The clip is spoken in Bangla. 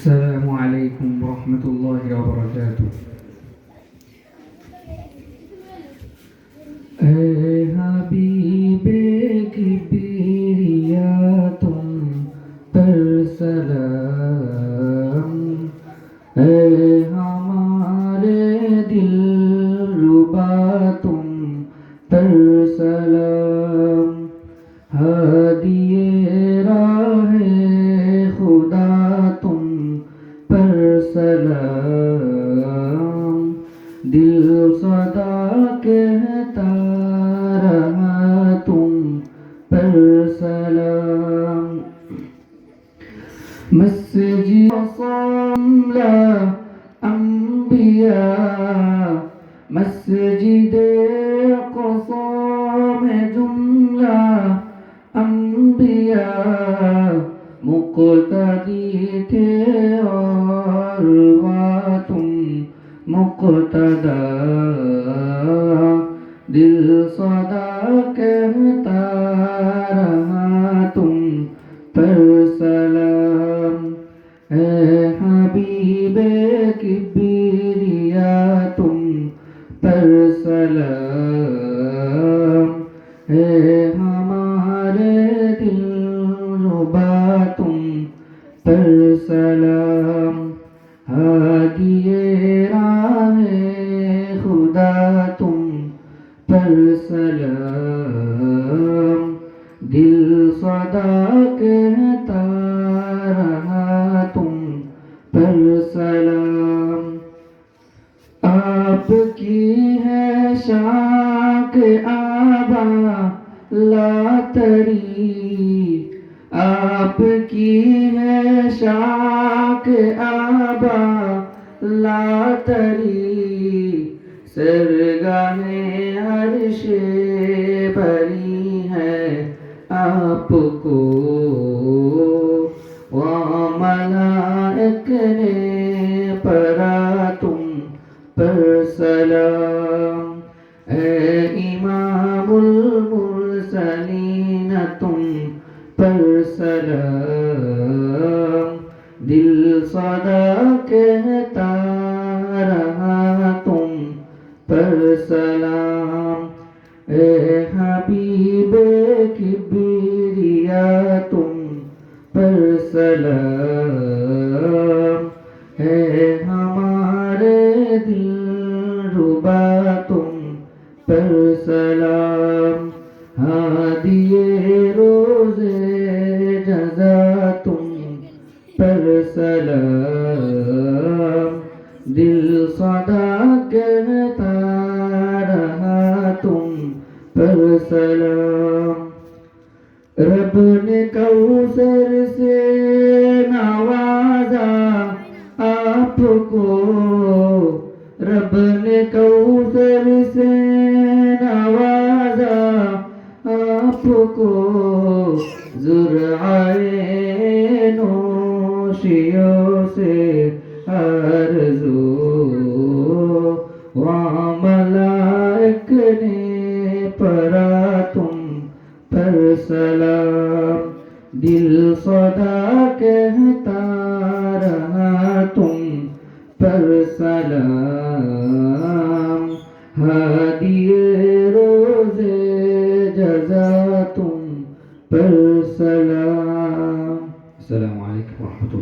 السلام عليكم ورحمة الله وبركاته. اے حبیب کبریا تم پر سلام۔ اے ہمارے دل ربا تم پر سلام۔ ہادی सलाम दिल सदा कहता रहा तुम पर सलाम مسجد صلى أنبياء مسجد मुर्तदा दिल सदा कहता रहा तुम पर सलाम है हबीबे किबरिया तुम पर सलाम है سلام، دل صدا کہتا رہا تم پر سلام۔ آپ کی ہے شاک آبا لاتری، آپ کی ہے شاک آبا لاتری سرگاہ عرش بری ہے آپ کو۔ وہ ملائک نے پڑا تم پر سلام۔ اے امام المرسلین، تم پر سلام۔ دل صدا کہتا সালাম এ হাবিবে কিবরিয়া তুম পর সালাম হে হামারে দিল রুবা তুম পর সালাম হাদিয়ে রোজে জাজা তুম পর সালাম দিল সদা پر سلام۔ رب نے کوثر سے نوازا آپ کو۔ رب نے کوثر سے نوازا آپ کو۔ ذرائے نوشیوں سے ارزو पड़ा तुम पर सलाम दिल सदा कहता रहा तुम पर सलाम हादिए रोजे जजा तुम पर सलाम अलैक्म वरहमतुल्लाह